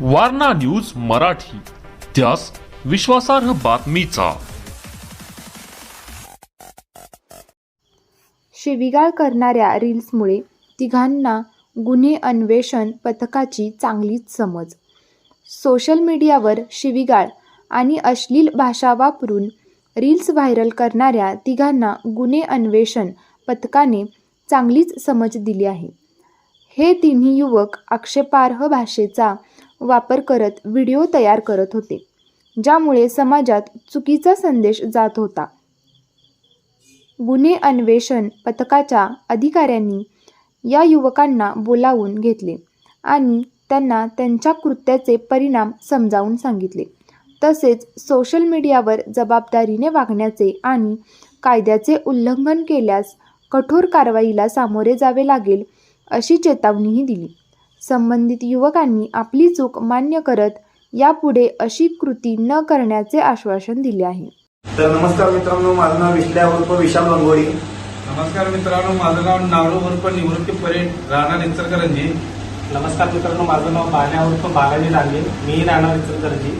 Warna news Marathi. त्यास विश्वासार्ह बातमीचा. शिवीगाळ करणाऱ्या रील्समुळे तिघांना गुन्हे अन्वेषण पथकाची चांगलीच समज. सोशल मीडियावर शिवीगाळ आणि अश्लील भाषा वापरून रील्स व्हायरल करणाऱ्या तिघांना गुन्हे अन्वेषण पथकाने चांगलीच समज दिली आहे. हे तिन्ही युवक आक्षेपार्ह भाषेचा वापर करत व्हिडिओ तयार करत होते ज्यामुळे समाजात चुकीचा संदेश जात होता. गुन्हे अन्वेषण पथकाच्या अधिकाऱ्यांनी या युवकांना बोलावून घेतले आणि त्यांना त्यांच्या कृत्याचे परिणाम समजावून सांगितले. तसेच सोशल मीडियावर जबाबदारीने वागण्याचे आणि कायद्याचे उल्लंघन केल्यास कठोर कारवाईला सामोरे जावे लागेल अशी चेतावणीही दिली. संबंधित युवकांनी आपली चूक मान्य करत यापुढे अशी कृती न करण्याचे आश्वासन दिले आहे. तर नमस्कार मित्रांनो माझं नाव विश्ल्या उर्फ विशाल गंगोळी नमस्कार मित्रांनो माझं नाव नावडू उर्फ निवृत्ती परेड राहणार इचलकरंजी नमस्कार मित्रांनो माझं नाव बाल्या उर्फ बालाजी डांगे मी राहणार इचलकरंजी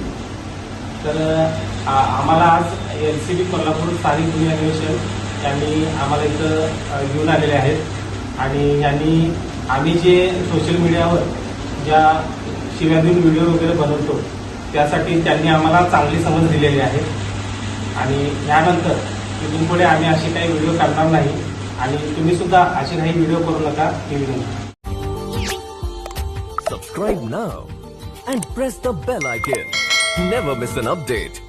तर आम्हाला आज एल सी बी कोल्हापूर स्थानिक गुन्हे अन्वेषण यांनी आम्हाला इथं घेऊन आलेले आहेत. आणि यांनी आम्ही जे सोशल मीडियावर ज्या शिव्या व्हिडिओ वगैरे बनवतो त्यासाठी त्यांनी आम्हाला चांगली समज दिलेली आहे. आणि यानंतर तिथून पुढे आम्ही असे काही व्हिडिओ काढणार नाही आणि तुम्ही सुद्धा असे काही व्हिडिओ करू नका ही विनंती. Subscribe now and press the bell icon never miss an update